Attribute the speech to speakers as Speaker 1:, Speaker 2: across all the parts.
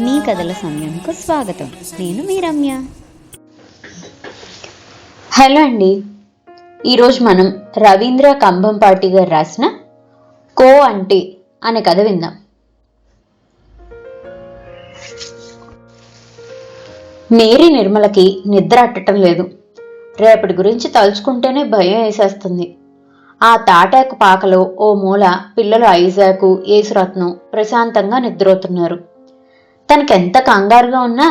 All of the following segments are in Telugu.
Speaker 1: మీ కథల సమయంకు స్వాగతం. నేను మీ రమ్య.
Speaker 2: హలో అండి. ఈరోజు మనం రవీంద్ర కంభంపాటి గారు రాసిన కో అంటే అనే కథ విందాం. మేరీ నిర్మలకి నిద్ర అట్టడం లేదు. రేపటి గురించి తలుచుకుంటేనే భయం వేసేస్తుంది. ఆ తాటాకు పాకలో ఓ మూల పిల్లలు ఐజాకు యేసురత్నం ప్రశాంతంగా నిద్రపోతున్నారు. తనకెంత కంగారుగా ఉన్నా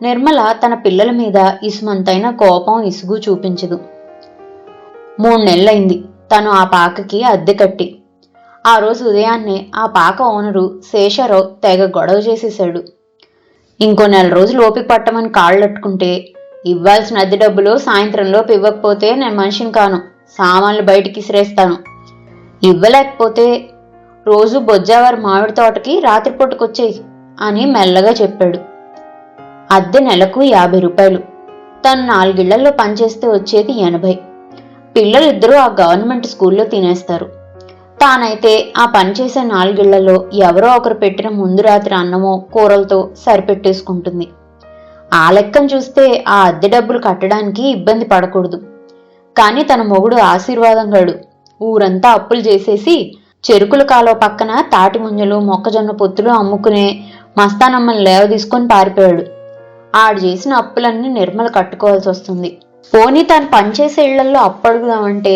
Speaker 2: నిర్మల తన పిల్లల మీద ఇసుమంతైన కోపం ఇసుగు చూపించదు. మూడు నెలలైంది తను ఆ పాకకి అద్దె కట్టి. ఆ రోజు ఉదయాన్నే ఆ పాక ఓనరు శేషారావు తెగ గొడవ చేసేశాడు. ఇంకో నెల రోజులు ఓపిక పట్టమని కాళ్ళట్టుకుంటే ఇవ్వాల్సిన అద్దె డబ్బులు సాయంత్రంలోపు ఇవ్వకపోతే నేను మనిషిని కాను. సామాన్లు బయటికి ఇసిరేస్తాను. ఇవ్వలేకపోతే రోజు బొజ్జావారి మామిడి తోటకి రాత్రిపూటకొచ్చేయి అని మెల్లగా చెప్పాడు. అద్దె నెలకు యాభై రూపాయలు. తను నాలుగిళ్ళలో పనిచేస్తే వచ్చేది ఎనభై. పిల్లలిద్దరూ ఆ గవర్నమెంట్ స్కూల్లో తినేస్తారు. తానైతే ఆ పని చేసే నాలుగిళ్ళలో ఎవరో ఒకరు పెట్టిన ముందు రాత్రి అన్నమో కూరలతో సరిపెట్టేసుకుంటుంది. ఆ లెక్కను చూస్తే ఆ అద్దె డబ్బులు కట్టడానికి ఇబ్బంది పడకూడదు. కానీ తన మొగుడు ఆశీర్వాదం గడు. ఊరంతా అప్పులు చేసేసి చెరుకుల కాలువ పక్కన తాటి ముంజలు మొక్కజొన్న పొత్తులు అమ్ముకునే మస్తానమ్మని లేవ తీసుకొని పారిపోయాడు. ఆడు చేసిన అప్పులన్నీ నిర్మల కట్టుకోవాల్సి వస్తుంది. పోనీ తను పనిచేసే ఇళ్ళలో అప్పడుగుదామంటే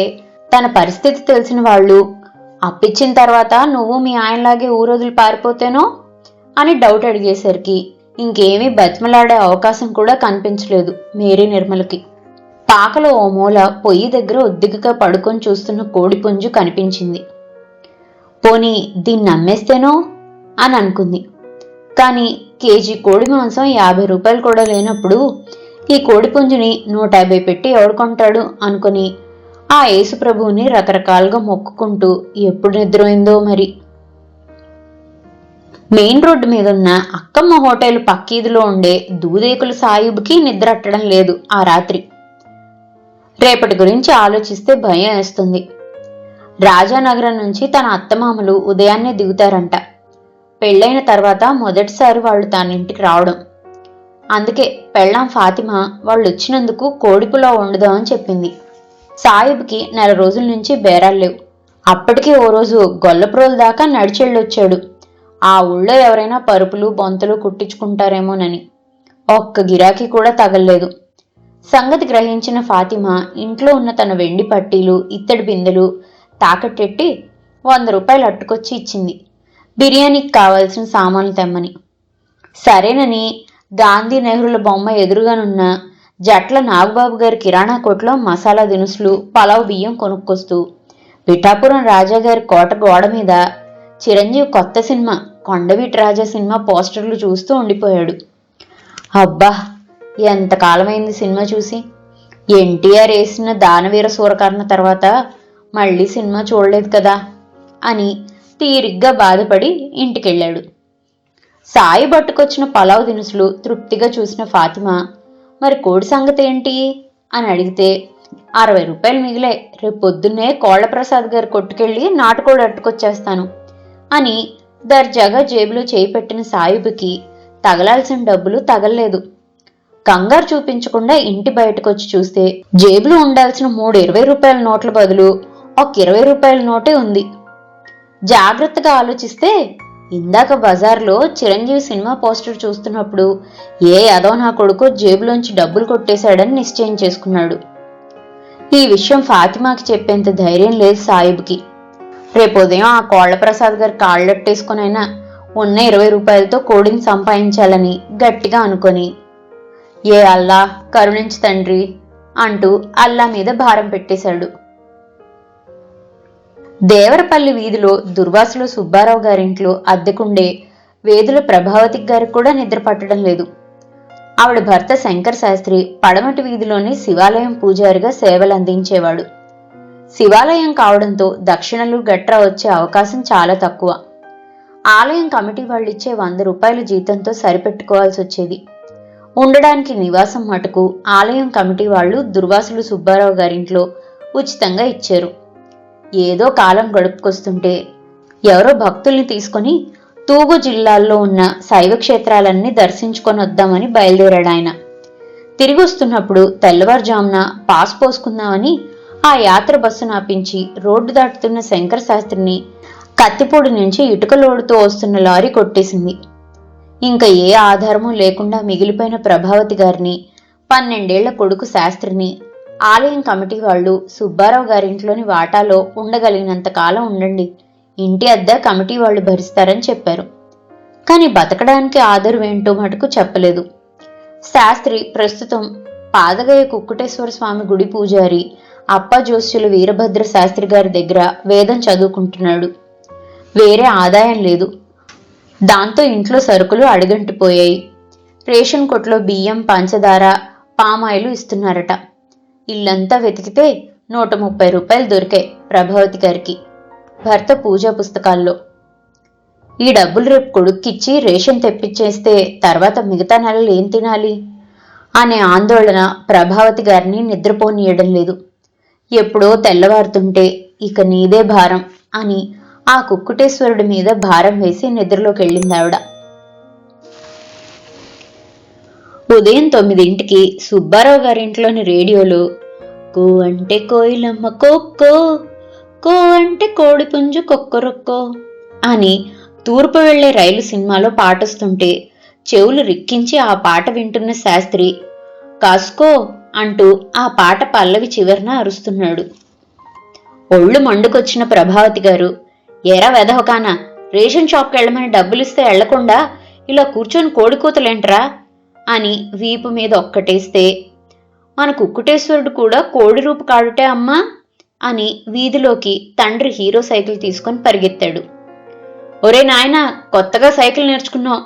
Speaker 2: తన పరిస్థితి తెలిసిన వాళ్ళు అప్పిచ్చిన తర్వాత నువ్వు మీ ఆయనలాగే ఊరొదిలి పారిపోతేనో అని డౌట్ అడిగేసరికి ఇంకేమీ బతిమలాడే అవకాశం కూడా కనిపించలేదు మేరీ నిర్మలకి. పాకలో ఓ మూల పొయ్యి దగ్గర ఒద్దికగా పడుకొని చూస్తున్న కోడిపుంజు కనిపించింది. పోనీ దీన్ని అమ్మేస్తేనో అని అనుకుంది. కానీ కేజీ కోడి మాంసం యాభై రూపాయలు కూడా లేనప్పుడు ఈ కోడిపుంజుని నూట యాభై పెట్టి ఎవడుకుంటాడు అనుకుని ఆ యేసుప్రభువుని రకరకాలుగా మొక్కుకుంటూ ఎప్పుడు నిద్రపోయిందో మరి. మెయిన్ రోడ్డు మీద ఉన్న అక్కమ్మ హోటల్ పక్కీదిలో ఉండే దూదేకుల సాయిబుకి నిద్ర అట్టడం లేదు ఆ రాత్రి. రేపటి గురించి ఆలోచిస్తే భయం వేస్తుంది. రాజానగరం నుంచి తన అత్తమామలు ఉదయాన్నే దిగుతారంట. పెళ్ళైన తర్వాత మొదటిసారి వాళ్ళు తన ఇంటికి రావడం. అందుకే పెళ్ళాం ఫాతిమా వాళ్ళు వచ్చినందుకు కోడిపులో వండుదామని చెప్పింది. సాయిబ్కి నెల రోజుల నుంచి బేరాలు లేవు. అప్పటికే ఓ రోజు గొల్లప్రోల దాకా నడిచెళ్ళొచ్చాడు. ఆ ఊళ్ళో ఎవరైనా పరుపులు బొంతలు కుట్టించుకుంటారేమోనని. ఒక్క గిరాకీ కూడా తగలలేదు. సంగతి గ్రహించిన ఫాతిమా ఇంట్లో ఉన్న తన వెండి పట్టీలు ఇత్తడి బిందెలు తాకట్టెట్టి వంద రూపాయలు అట్టుకొచ్చి ఇచ్చింది. బిర్యానీకి కావాల్సిన సామాన్లు తెమ్మని. సరేనని గాంధీ నెహ్రూల బొమ్మ ఎదురుగానున్న జట్ల నాగబాబు గారి కిరాణా కొట్లో మసాలా దినుసులు పలావ్ బియ్యం కొనుక్కొస్తూ పిఠాపురం రాజా గారి కోట గోడ మీద చిరంజీవి కొత్త సినిమా కొండవీటి రాజా సినిమా పోస్టర్లు చూస్తూ ఉండిపోయాడు. అబ్బా! ఎంతకాలమైంది సినిమా చూసి? ఎన్టీఆర్ వేసిన దానవీర సూరకర్ణ తర్వాత మళ్ళీ సినిమా చూడలేదు కదా అని తీరిగ్గా బాధపడి ఇంటికెళ్ళాడు. సాయి పట్టుకొచ్చిన పలావ్ దినుసులు తృప్తిగా చూసిన ఫాతిమా మరి కోడి సంగతి ఏంటి? అని అడిగితే అరవై రూపాయలు మిగిలే రేపు పొద్దున్నే కోళ్ళప్రసాద్ గారు కొట్టుకెళ్ళి నాటుకోడి అట్టుకొచ్చేస్తాను అని దర్జాగా జేబులో చేయి పెట్టిన సాయిబుకి తగలాల్సిన డబ్బులు తగలలేదు. కంగారు చూపించకుండా ఇంటి బయటకొచ్చి చూస్తే జేబులో ఉండాల్సిన మూడు ఇరవై రూపాయల నోట్ల బదులు ఒక ఇరవై రూపాయల నోటే ఉంది. జాగ్రత్తగా ఆలోచిస్తే ఇందాక బజార్లో చిరంజీవి సినిమా పోస్టర్ చూస్తున్నప్పుడు ఏ యాదవ్ నా కొడుకు జేబులోంచి డబ్బులు కొట్టేశాడని నిశ్చయం చేసుకున్నాడు. ఈ విషయం ఫాతిమాకి చెప్పేంత ధైర్యం లేదు సాయిబ్కి. రేపు ఉదయం ఆ కోళ్ళప్రసాద్ గారి కాళ్ళట్టేసుకునైనా ఉన్న ఇరవై రూపాయలతో కోడిని సంపాదించాలని గట్టిగా అనుకొని ఏ అల్లా కరుణించి తండ్రి అంటూ అల్లా మీద భారం పెట్టేశాడు. దేవరపల్లి వీధిలో దుర్వాసులు సుబ్బారావు గారింట్లో అద్దెకుండే వేదుల ప్రభావతి గారికి కూడా నిద్ర పట్టడం లేదు. ఆవిడ భర్త శంకర్ శాస్త్రి పడమటి వీధిలోని శివాలయం పూజారిగా సేవలు అందించేవాడు. శివాలయం కావడంతో దక్షిణలు గట్రా వచ్చే అవకాశం చాలా తక్కువ. ఆలయం కమిటీ వాళ్ళిచ్చే వంద రూపాయల జీతంతో సరిపెట్టుకోవాల్సి వచ్చేది. ఉండడానికి నివాసం మటుకు ఆలయం కమిటీ వాళ్ళు దుర్వాసులు సుబ్బారావు గారింట్లో ఉచితంగా ఇచ్చారు. ఏదో కాలం గడుపుకొస్తుంటే ఎవరో భక్తుల్ని తీసుకొని తూగు జిల్లాల్లో ఉన్న శైవ క్షేత్రాలన్నీ దర్శించుకొని వద్దామని బయలుదేరాడు ఆయన. తిరిగి వస్తున్నప్పుడు తెల్లవారుజామున పాస్ పోసుకుందామని ఆ యాత్ర బస్సును ఆపించి రోడ్డు దాటుతున్న శంకర శాస్త్రిని కత్తిపూడి నుంచి ఇటుక లోడుతో వస్తున్న లారీ కొట్టేసింది. ఇంకా ఏ ఆధారము లేకుండా మిగిలిపోయిన ప్రభావతి గారిని పన్నెండేళ్ళ కొడుకు శాస్త్రిని ఆలయం కమిటీ వాళ్ళు సుబ్బారావు గారింట్లోని వాటాలో ఉండగలిగినంత కాలం ఉండండి. ఇంటి అద్దె కమిటీ వాళ్ళు భరిస్తారని చెప్పారు. కానీ బతకడానికి ఆధారం ఏంటో మటుకు చెప్పలేదు. శాస్త్రి ప్రస్తుతం పాదగయ కుక్కుటేశ్వర స్వామి గుడి పూజారి అప్ప జోస్యుల వీరభద్ర శాస్త్రి గారి దగ్గర వేదం చదువుకుంటున్నాడు. వేరే ఆదాయం లేదు. దాంతో ఇంట్లో సరుకులు అడుగంటిపోయాయి. రేషన్ కొట్లో బియ్యం పంచదార పామాయిలు ఇస్తున్నారట. ఇల్లంతా వెతికితే నూట ముప్పై రూపాయలు దొరికాయి ప్రభావతి గారికి. భర్త పూజా పుస్తకాల్లో. ఈ డబ్బులు రేపు కొడుక్కిచ్చి రేషన్ తెప్పించేస్తే తర్వాత మిగతా నెలలు ఏం తినాలి? అనే ఆందోళన ప్రభావతి గారిని నిద్రపోనీయడం లేదు. ఎప్పుడో తెల్లవారుతుంటే ఇక నీదే భారం అని ఆ కుక్కుటేశ్వరుడి మీద భారం వేసి నిద్రలోకి వెళ్ళింది ఆవిడ ఉదయం తొమ్మిదింటికి సుబ్బారావు గారింట్లోని రేడియోలో కో అంటే కోయిలమ్మ కోక్కో కో అంటే కోడిపుంజు కొక్కరొక్కో అని తూర్పు వెళ్ళే రైలు సినిమాలో పాటొస్తుంటే చెవులు రిక్కించి ఆ పాట వింటున్న శాస్త్రి కాసుకో అంటూ ఆ పాట పల్లవి చివరన అరుస్తున్నాడు. ఒళ్ళు మండుకొచ్చిన ప్రభావతి గారు ఎరా వెధవకానా రేషన్ షాప్కి వెళ్ళమని డబ్బులిస్తే వెళ్ళకుండా ఇలా కూర్చొని కోడికూతలేంట్రా? అని వీపు మీద ఒక్కటేస్తే మన కుక్కుటేశ్వరుడు కూడా కోడి రూపు కాడుటే అమ్మా? అని వీధిలోకి తండ్రి హీరో సైకిల్ తీసుకొని పరిగెత్తాడు. ఒరే నాయన కొత్తగా సైకిల్ నేర్చుకున్నావు.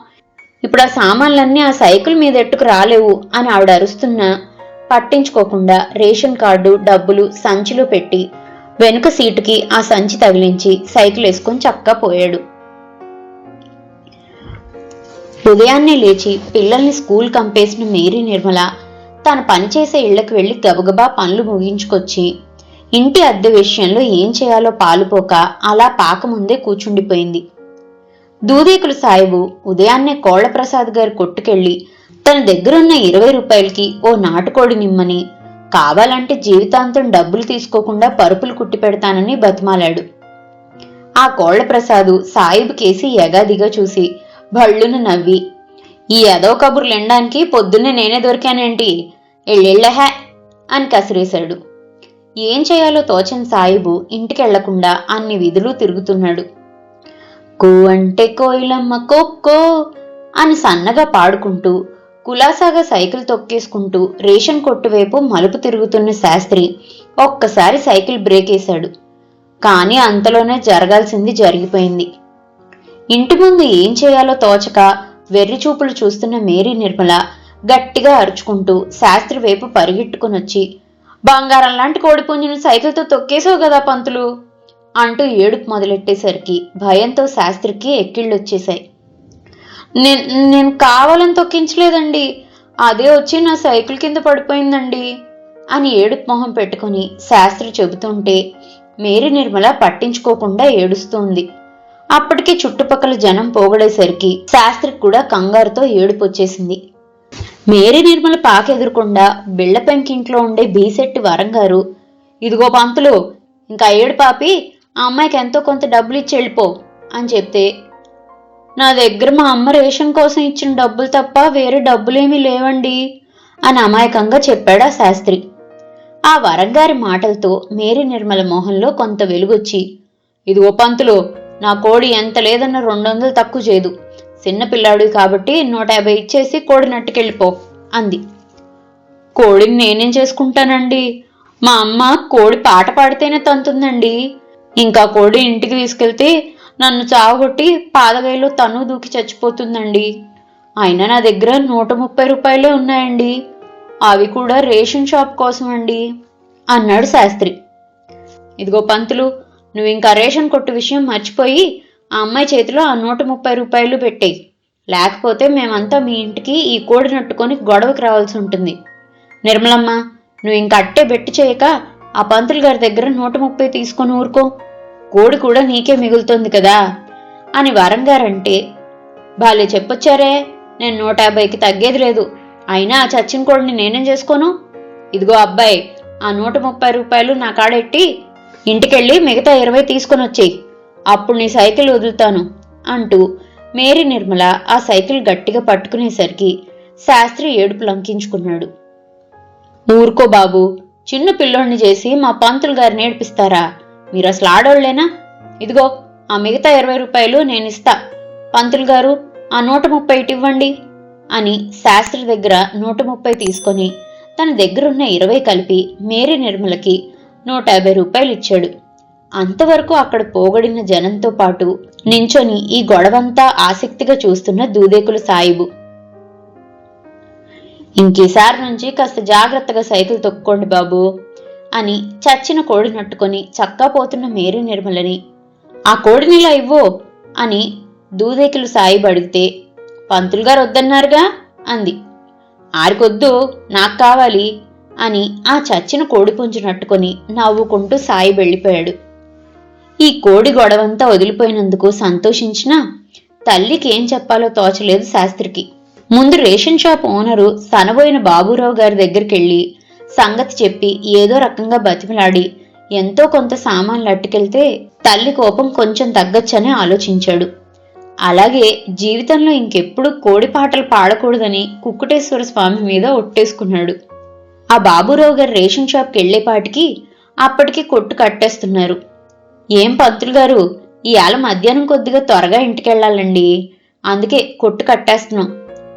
Speaker 2: ఇప్పుడు ఆ సామాన్లన్నీ ఆ సైకిల్ మీద ఎట్టుకు రాలేవు అని ఆవిడ అరుస్తున్నా పట్టించుకోకుండా రేషన్ కార్డు డబ్బులు సంచిలో పెట్టి వెనుక సీటుకి ఆ సంచి తగిలించి సైకిల్ వేసుకొని చక్కా పోయాడు. ఉదయాన్నే లేచి పిల్లల్ని స్కూల్ కంపేసిన మేరీ నిర్మల తన పనిచేసే ఇళ్ళకు వెళ్ళి గబగబా పనులు ముగించుకొచ్చి ఇంటి అద్దె విషయంలో ఏం చేయాలో పాలుపోక అలా పాక ముందే కూర్చుండిపోయింది. దూదేకులు సాయిబు ఉదయాన్నే కోళ్ళప్రసాద్ గారి కొట్టుకెళ్ళి తన దగ్గరున్న ఇరవై రూపాయలకి ఓ నాటుకోడి నిమ్మని కావాలంటే జీవితాంతం డబ్బులు తీసుకోకుండా పరుపులు కుట్టి పెడతానని బతిమాలాడు. ఆ కోళ్ళప్రసాదు సాయిబు కేసి యగాదిగా చూసి భళ్ళును నవ్వి ఈ ఎదో కబుర్లు ఎండడానికి పొద్దున్నే నేనే దొరికానేంటి? ఎళ్ళెళ్ళహే అని కసిరేశాడు. ఏం చేయాలో తోచని సాయిబు ఇంటికెళ్ళకుండా అన్ని విధులు తిరుగుతున్నాడు. కో అంటే కోయిలమ్మ కోక్కో అని సన్నగా పాడుకుంటూ కులాసాగా సైకిల్ తొక్కేసుకుంటూ రేషన్ కొట్టు వైపు మలుపు తిరుగుతున్న శాస్త్రి ఒక్కసారి సైకిల్ బ్రేక్ వేశాడు. కానీ అంతలోనే జరగాల్సింది జరిగిపోయింది. ఇంటి ముందు ఏం చేయాలో తోచక వెర్రిచూపులు చూస్తున్న మేరీ నిర్మల గట్టిగా అరుచుకుంటూ శాస్త్రి వైపు పరిగెట్టుకునొచ్చి బంగారం లాంటి కోడిపుంజును సైకిల్తో తొక్కేసావు కదా పంతులు అంటూ ఏడుపు మొదలెట్టేసరికి భయంతో శాస్త్రికి ఎక్కిళ్ళొచ్చేశాయి నేను నేను కావాలని తొక్కించలేదండి. అదే వచ్చి నా సైకిల్ కింద పడిపోయిందండి అని ఏడుపు మొహం పెట్టుకుని శాస్త్రి చెబుతుంటే మేరీ నిర్మల పట్టించుకోకుండా ఏడుస్తోంది. అప్పటికి చుట్టుపక్కల జనం పోగడేసరికి శాస్త్రికి కూడా కంగారుతో ఏడుపు వచ్చేసింది మేరీ నిర్మల పాకెదురకుండా బిళ్ళ పెంకింట్లో ఉండే బీసెట్టి వరంగారు ఇదిగో పంతులు ఇంకా ఏడు పాపి ఆ అమ్మాయికి ఎంతో కొంత డబ్బులు ఇచ్చి వెళ్ళిపో అని చెప్తే నా దగ్గర మా అమ్మ రేషన్ కోసం ఇచ్చిన డబ్బులు తప్ప వేరే డబ్బులేమీ లేవండి అని అమాయకంగా చెప్పాడు ఆ శాస్త్రి. ఆ వరంగారి మాటలతో మేరీ నిర్మల మోహన్లో కొంత వెలుగొచ్చి ఇదిగో పంతులు నా కోడి ఎంత లేదన్న రెండు వందలు తక్కువ చేయదు. చిన్నపిల్లాడు కాబట్టి నూట యాభై ఇచ్చేసి కోడి నట్టుకెళ్ళిపో అంది. కోడిని నేనేం చేసుకుంటానండి? మా అమ్మ కోడి పాట పాడితేనే తంతుందండి. ఇంకా కోడి ఇంటికి తీసుకెళ్తే నన్ను చావగొట్టి పాదగైలో తను దూకి చచ్చిపోతుందండి. అయినా నా దగ్గర నూట ముప్పై రూపాయలే ఉన్నాయండి. అవి కూడా రేషన్ షాప్ కోసం అండి అన్నాడు శాస్త్రి. ఇదిగో పంతులు నువ్వు ఇంకా రేషన్ కొట్టు విషయం మర్చిపోయి ఆ అమ్మాయి చేతిలో ఆ నూట ముప్పై రూపాయలు పెట్టేయి. లేకపోతే మేమంతా మీ ఇంటికి ఈ కోడి నట్టుకొని గొడవకి రావాల్సి ఉంటుంది. నిర్మలమ్మ నువ్వు ఇంక అట్టే బెట్టి చేయక ఆ పంతులు గారి దగ్గర నూట ముప్పై తీసుకొని ఊరుకో. కోడి కూడా నీకే మిగులుతుంది కదా? అని వరంగారంటే బాలే చెప్పొచ్చారే నేను నూట యాభైకి తగ్గేది లేదు. అయినా ఆ చచ్చిన కోడిని నేనేం చేసుకోను? ఇదిగో అబ్బాయి ఆ నూట ముప్పై రూపాయలు నా కాడెట్టి ఇంటికెళ్ళి మిగతా ఇరవై తీసుకొని వచ్చేయి అప్పుడు నీ సైకిల్ వదులుతాను అంటూ మేరీ నిర్మల ఆ సైకిల్ గట్టిగా పట్టుకునేసరికి శాస్త్రి ఏడుపు లంకించుకున్నాడు. ఊరుకో బాబు చిన్న పిల్లోడిని చేసి మా పంతులు గారిని ఏడిపిస్తారా మీరు అసలు ఆడోళ్ళేనా? ఇదిగో ఆ మిగతా ఇరవై రూపాయలు నేను ఇస్తా. పంతులు గారు ఆ నూట ముప్పై ఇటు ఇవ్వండి అని శాస్త్రి దగ్గర నూట ముప్పై తీసుకొని తన దగ్గరున్న ఇరవై కలిపి మేరీ నిర్మలకి నూట యాభై రూపాయలు ఇచ్చాడు. అంతవరకు అక్కడ పోగడిన జనంతో పాటు నించొని ఈ గొడవంతా ఆసక్తిగా చూస్తున్న దూదేకులు సాయిబు. ఇంకేసారి నుంచి కాస్త జాగ్రత్తగా సైకిల్ తొక్కోండి బాబు. అని చచ్చిన కోడి నట్టుకొని చక్కా పోతున్న మేరీ నిర్మలని ఆ కోడినిలా ఇవ్వు అని దూదేకులు సాయిబు అడిగితే పంతులు గారు వద్దన్నారుగా అంది. ఆరికొద్దు నాకు కావాలి అని ఆ చచ్చిన కోడి పుంజు నట్టుకొని నవ్వుకుంటూ సాయి వెళ్ళిపోయాడు. ఈ కోడి గొడవంతా వదిలిపోయినందుకు సంతోషించినా తల్లికి ఏం చెప్పాలో తోచలేదు శాస్త్రికి. ముందు ration shop owner Sanaboina Baburao గారి దగ్గరికి వెళ్ళి సంగతి చెప్పి ఏదో రకంగా బతిమలాడి ఎంతో కొంత సామాన్లు అట్టుకెళ్తే తల్లి కోపం కొంచెం తగ్గొచ్చని ఆలోచించాడు. అలాగే జీవితంలో ఇంకెప్పుడు కోడి పాటలు పాడకూడదని కుక్కుటేశ్వర స్వామి మీద ఒట్టేసుకున్నాడు. ఆ బాబురావు గారు రేషన్ షాప్కి వెళ్ళేపాటికి అప్పటికి కొట్టు కట్టేస్తున్నారు. ఏం పంతులు గారు ఈ మధ్యాహ్నం కొద్దిగా త్వరగా ఇంటికెళ్ళాలండి. అందుకే కొట్టు కట్టేస్తున్నాం.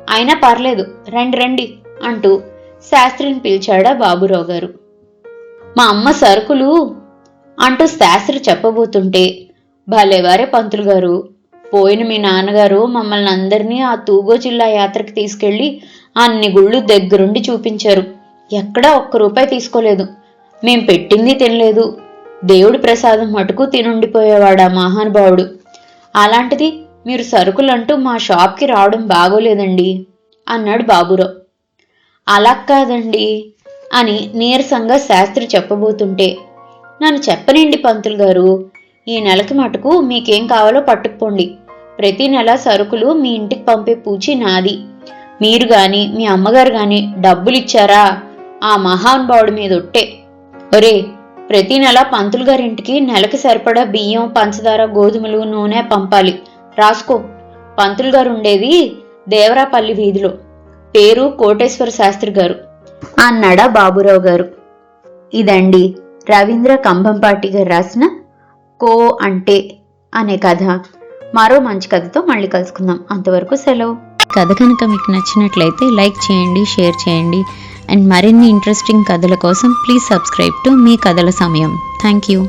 Speaker 2: అయినా పర్లేదు రండి రండి అంటూ శాస్త్రిని పిలిచాడా బాబురావు గారు. మా అమ్మ సరుకులు అంటూ శాస్త్రి చెప్పబోతుంటే భలేవారే పంతులు గారు. పోయిన మీ నాన్నగారు మమ్మల్ని అందరినీ ఆ తూగో జిల్లా యాత్రకి తీసుకెళ్ళి అన్ని గుళ్ళు దగ్గరుండి చూపించారు. ఎక్కడా ఒక్క రూపాయి తీసుకోలేదు. మేం పెట్టింది తినలేదు. దేవుడి ప్రసాదం మటుకు తినుండిపోయేవాడా మహానుభావుడు. అలాంటిది మీరు సరుకులంటూ మా షాప్కి రావడం బాగోలేదండి అన్నాడు బాబురావు. అలా కాదండి అని నీరసంగా శాస్త్రి చెప్పబోతుంటే నన్ను చెప్పనండి పంతులు గారు. ఈ నెలకి మటుకు మీకేం కావాలో పట్టుకుపోండి. ప్రతి నెల సరుకులు మీ ఇంటికి పంపే పూచి నాది. మీరు గాని మీ అమ్మగారు గాని డబ్బులు ఇచ్చారా ఆ మహానుభావుడి మీద ఒట్టే ఒరే ప్రతి నెల పంతులు గారింటికి నెలకి సరిపడా బియ్యం పంచదార గోధుమలు నూనె పంపాలి. రాసుకో. పంతులు గారు ఉండేది దేవరాపల్లి వీధిలో. పేరు కోటేశ్వర శాస్త్రి గారు. అన్నాడా బాబురావు గారు. ఇదండి రవీంద్ర కంభంపాటి గారు రాసిన కో అంటే అనే కథ. మరో మంచి కథతో మళ్ళీ కలుసుకుందాం. అంతవరకు సెలవు.
Speaker 1: కథ కనుక మీకు నచ్చినట్లయితే లైక్ చేయండి షేర్ చేయండి. అండ్ మరిన్ని ఇంట్రెస్టింగ్ కథల కోసం ప్లీజ్ సబ్స్క్రైబ్ టు మీ కథల సమయం. Thank you.